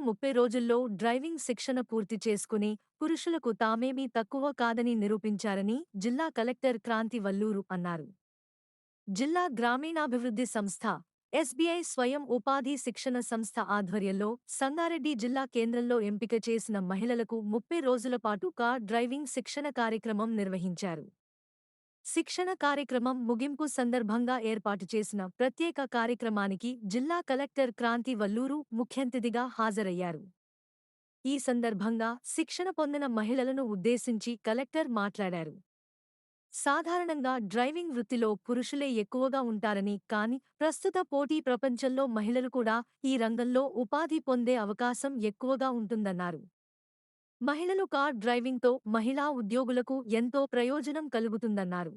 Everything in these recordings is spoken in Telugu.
ముప్పై రోజుల్లో డ్రైవింగ్ శిక్షణ పూర్తి చేసుకుని పురుషులకు తామేమీ తక్కువ కాదని నిరూపించారని జిల్లా కలెక్టర్ క్రాంతి వల్లూరు అన్నారు. జిల్లా గ్రామీణాభివృద్ధి సంస్థ ఎస్బీఐ స్వయం ఉపాధి శిక్షణ సంస్థ ఆధ్వర్యంలో సంగారెడ్డి జిల్లా కేంద్రంలో ఎంపిక చేసిన మహిళలకు ముప్పై రోజుల పాటు కార్ డ్రైవింగ్ శిక్షణ కార్యక్రమం నిర్వహించారు. శిక్షణ కార్యక్రమం ముగింపు సందర్భంగా ఏర్పాటు చేసిన ప్రత్యేక కార్యక్రమానికి జిల్లా కలెక్టర్ క్రాంతి వల్లూరు ముఖ్యంతిథిగా హాజరయ్యారు. ఈ సందర్భంగా శిక్షణ పొందిన మహిళలను ఉద్దేశించి కలెక్టర్ మాట్లాడారు. సాధారణంగా డ్రైవింగ్ వృత్తిలో పురుషులే ఎక్కువగా ఉంటారని కాని ప్రస్తుత పోటీ ప్రపంచంలో మహిళలు కూడా ఈ రంగంలో ఉపాధి పొందే అవకాశం ఎక్కువగా ఉంటుందన్నారు. మహిళలు కార్ డ్రైవింగ్తో మహిళా ఉద్యోగులకు ఎంతో ప్రయోజనం కలుగుతుందన్నారు.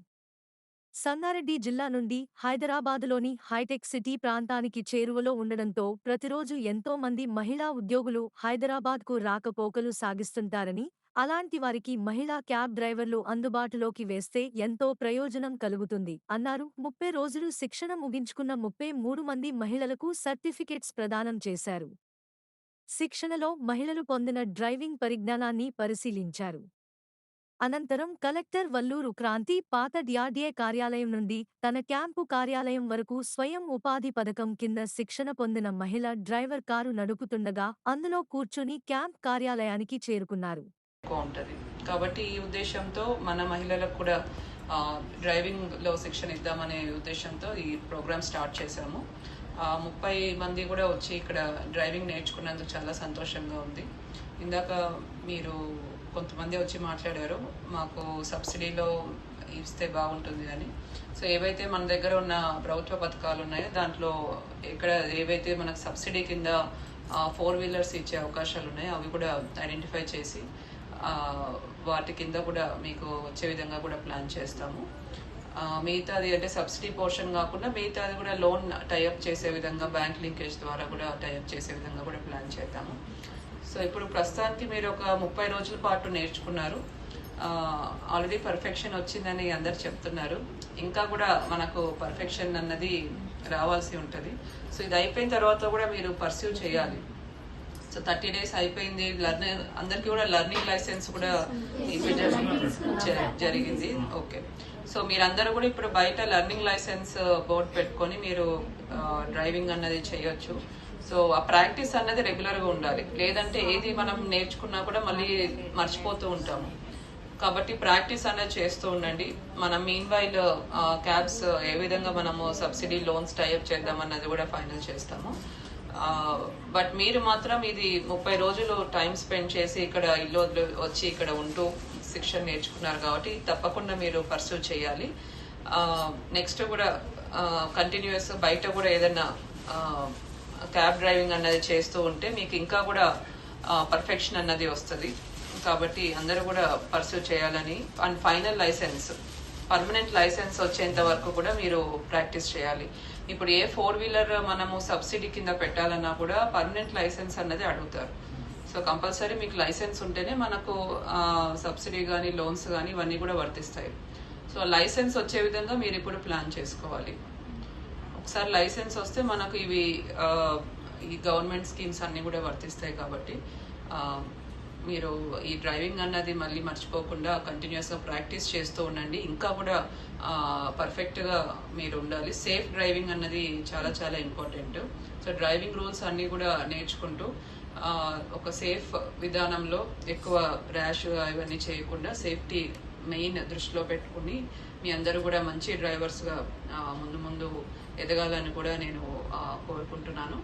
సంగారెడ్డి జిల్లా నుండి హైదరాబాదులోని హైటెక్ సిటీ ప్రాంతానికి చేరువలో ఉండడంతో ప్రతిరోజు ఎంతో మంది మహిళా ఉద్యోగులు హైదరాబాద్కు రాకపోకలు సాగిస్తుంటారని అలాంటి వారికి మహిళా క్యాబ్ డ్రైవర్లు అందుబాటులోకి వేస్తే ఎంతో ప్రయోజనం కలుగుతుంది అన్నారు. ముప్పై రోజులు శిక్షణ ముగించుకున్న ముప్పై మూడు మంది మహిళలకు సర్టిఫికెట్స్ ప్రదానం చేశారు. శిక్షణలో మహిళలు పొందిన డ్రైవింగ్ పరిజ్ఞానాన్ని పరిశీలించారు. అనంతరం కలెక్టర్ వల్లూరు క్రాంతి పాత డిఆర్డీఏ కార్యాలయం నుండి తన క్యాంపు కార్యాలయం వరకు స్వయం ఉపాధి పథకం కింద శిక్షణ పొందిన మహిళ డ్రైవర్ కారు నడుపుతుండగా అందులో కూర్చుని క్యాంప్ కార్యాలయానికి చేరుకున్నారు. కాబట్టి ఈ ఉద్దేశంతో మన మహిళలకు కూడా డ్రైవింగ్లో శిక్షణ ఇద్దామనే ఉద్దేశంతో ఈ ప్రోగ్రామ్ స్టార్ట్ చేశాము. ముప్పై మంది కూడా వచ్చి ఇక్కడ డ్రైవింగ్ నేర్చుకున్నందుకు చాలా సంతోషంగా ఉంది. ఇందాక మీరు కొంతమంది వచ్చి మాట్లాడారు మాకు సబ్సిడీలో ఇస్తే బాగుంటుంది అని. సో ఏవైతే మన దగ్గర ఉన్న ప్రభుత్వ పథకాలు ఉన్నాయో దాంట్లో ఇక్కడ ఏవైతే మనకు సబ్సిడీ కింద ఫోర్ వీలర్స్ ఇచ్చే అవకాశాలు ఉన్నాయో అవి కూడా ఐడెంటిఫై చేసి వాటి కింద కూడా మీకు వచ్చే విధంగా కూడా ప్లాన్ చేస్తాము. మిగతాది అంటే సబ్సిడీ పోర్షన్ కాకుండా మిగతాది కూడా లోన్ టైఅప్ చేసే విధంగా బ్యాంక్ లింకేజ్ ద్వారా కూడా టైఅప్ చేసే విధంగా కూడా ప్లాన్ చేద్దాము. సో ఇప్పుడు ప్రస్తుతానికి మీరు ఒక ముప్పై రోజుల పాటు నేర్చుకున్నారు. ఆల్రెడీ పర్ఫెక్షన్ వచ్చిందని అందరు చెప్తున్నారు. ఇంకా కూడా మనకు పర్ఫెక్షన్ అన్నది రావాల్సి ఉంటుంది. సో ఇది అయిపోయిన తర్వాత కూడా మీరు పర్సీవ్ చేయాలి. సో థర్టీ డేస్ అయిపోయింది లర్నర్ అందరికీ కూడా లర్నింగ్ లైసెన్స్ కూడా ఇవ్వడం జరిగింది. ఓకే సో మీరందరూ కూడా ఇప్పుడు బయట లర్నింగ్ లైసెన్స్ బోర్డు పెట్టుకొని మీరు uh, డ్రైవింగ్ అన్నది చేయొచ్చు. సో ఆ ప్రాక్టీస్ అన్నది రెగ్యులర్గా ఉండాలి. లేదంటే ఏది మనం నేర్చుకున్నా కూడా మళ్ళీ మర్చిపోతూ ఉంటాము. కాబట్టి ప్రాక్టీస్ అనేది చేస్తూ ఉండండి. మనం మీన్ వైల్ క్యాబ్స్ ఏ విధంగా మనము సబ్సిడీ లోన్స్ టైఅప్ చేద్దాం అన్నది కూడా ఫైనల్ చేస్తాము. బట్ మీరు మాత్రం ఇది ముప్పై రోజులు టైం స్పెండ్ చేసి ఇక్కడ ఇల్లు వచ్చి ఇక్కడ ఉంటూ శిక్షణ నేర్చుకున్నారు కాబట్టి తప్పకుండా మీరు పర్సూ చేయాలి. నెక్స్ట్ కూడా కంటిన్యూస్ బయట కూడా ఏదైనా క్యాబ్ డ్రైవింగ్ అన్నది చేస్తూ ఉంటే మీకు ఇంకా కూడా పర్ఫెక్షన్ అన్నది వస్తుంది. కాబట్టి అందరూ కూడా పర్సూ చేయాలని and final license permanent license వచ్చేంత వరకు కూడా మీరు ప్రాక్టీస్ చేయాలి. ఇప్పుడు ఏ ఫోర్ వీలర్ మనము సబ్సిడీ కింద పెట్టాలన్నా కూడా పర్మనెంట్ లైసెన్స్ అన్నది అడుగుతారు. సో కంపల్సరీ మీకు లైసెన్స్ ఉంటేనే మనకు సబ్సిడీ కానీ లోన్స్ కానీ ఇవన్నీ కూడా వర్తిస్తాయి. సో లైసెన్స్ వచ్చే విధంగా మీరు ఇప్పుడు ప్లాన్ చేసుకోవాలి. ఒకసారి లైసెన్స్ వస్తే మనకు ఇవి ఈ గవర్నమెంట్ స్కీమ్స్ అన్నీ కూడా వర్తిస్తాయి కాబట్టి మీరు ఈ డ్రైవింగ్ అన్నది మళ్ళీ మర్చిపోకుండా కంటిన్యూస్గా ప్రాక్టీస్ చేస్తూ ఉండండి. ఇంకా కూడా పర్ఫెక్ట్గా మీరు ఉండాలి. సేఫ్ డ్రైవింగ్ అన్నది చాలా చాలా ఇంపార్టెంట్ సో డ్రైవింగ్ రూల్స్ అన్నీ కూడా నేర్చుకుంటూ ఒక సేఫ్ విధానంలో ఎక్కువ ర్యాష్ ఇవన్నీ చేయకుండా సేఫ్టీ మెయిన్ దృష్టిలో పెట్టుకుని మీ అందరూ కూడా మంచి డ్రైవర్స్గా ముందు ముందు ఎదగాలని కూడా నేను కోరుకుంటున్నాను.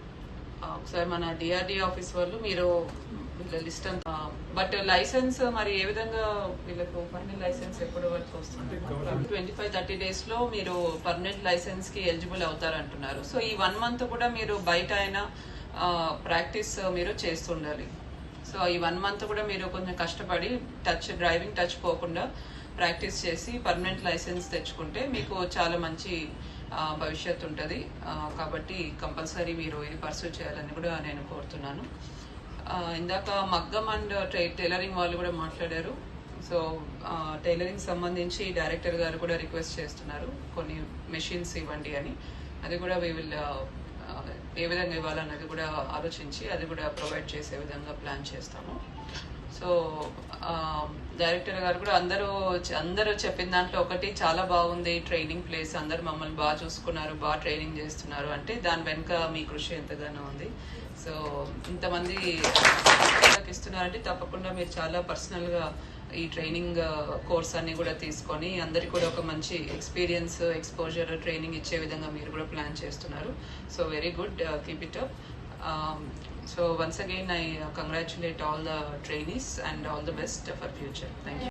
ఒకసారి మన డిఆర్డి ఆఫీస్ వాళ్ళు మీరు వీళ్ళ లిస్ట్ అంతా బట్ లైసెన్స్ మరి ఏ విధంగా వీళ్ళకు ఫైనల్ లైసెన్స్ ఎప్పటి వరకు వస్తుంది? ట్వంటీ ఫైవ్ థర్టీ డేస్లో మీరు పర్మనెంట్ లైసెన్స్కి ఎలిజిబుల్ అవుతారంటున్నారు. సో ఈ వన్ మంత్ కూడా మీరు బయట అయినా ప్రాక్టీస్ మీరు చేస్తుండాలి. సో ఈ వన్ మంత్ కూడా మీరు కొంచెం కష్టపడి టచ్ డ్రైవింగ్ టచ్ పోకుండా ప్రాక్టీస్ చేసి పర్మనెంట్ లైసెన్స్ తెచ్చుకుంటే మీకు చాలా మంచి భవిష్యత్తు ఉంటుంది. కాబట్టి కంపల్సరీ మీరు ఇది పర్సూ చేయాలని కూడా నేను కోరుతున్నాను. ఇందాక మగ్గం అండ్ టైలరింగ్ వాళ్ళు కూడా మాట్లాడారు. సో టైలరింగ్ సంబంధించి డైరెక్టర్ గారు కూడా రిక్వెస్ట్ చేస్తున్నారు. కొన్ని మెషిన్స్ ఇవ్వండి అని. అది కూడా వీ విల్ ఏ విధంగా ఇవ్వాలన్నది కూడా ఆలోచించి అది కూడా ప్రొవైడ్ చేసే విధంగా ప్లాన్ చేస్తాము. సో um, డైరెక్టర్ గారు కూడా అందరూ అందరూ చెప్పిన దాంట్లో ఒకటి చాలా బాగుంది ట్రైనింగ్ ప్లేస్. అందరు మమ్మల్ని బాగా చూసుకున్నారు బాగా ట్రైనింగ్ చేస్తున్నారు. అంటే దాని వెనుక మీ కృషి ఎంతగానో ఉంది. సో ఇంతమంది ఇస్తున్నారంటే తప్పకుండా మీరు చాలా పర్సనల్గా ఈ ట్రైనింగ్ uh, కోర్స్ అన్ని కూడా తీసుకొని అందరికి కూడా ఒక మంచి ఎక్స్పీరియన్స్ ఎక్స్పోజర్ ట్రైనింగ్ ఇచ్చే విధంగా మీరు కూడా ప్లాన్ చేస్తున్నారు. So very good keep it up So once again, I congratulate all the trainees and all the best for future. Thank you.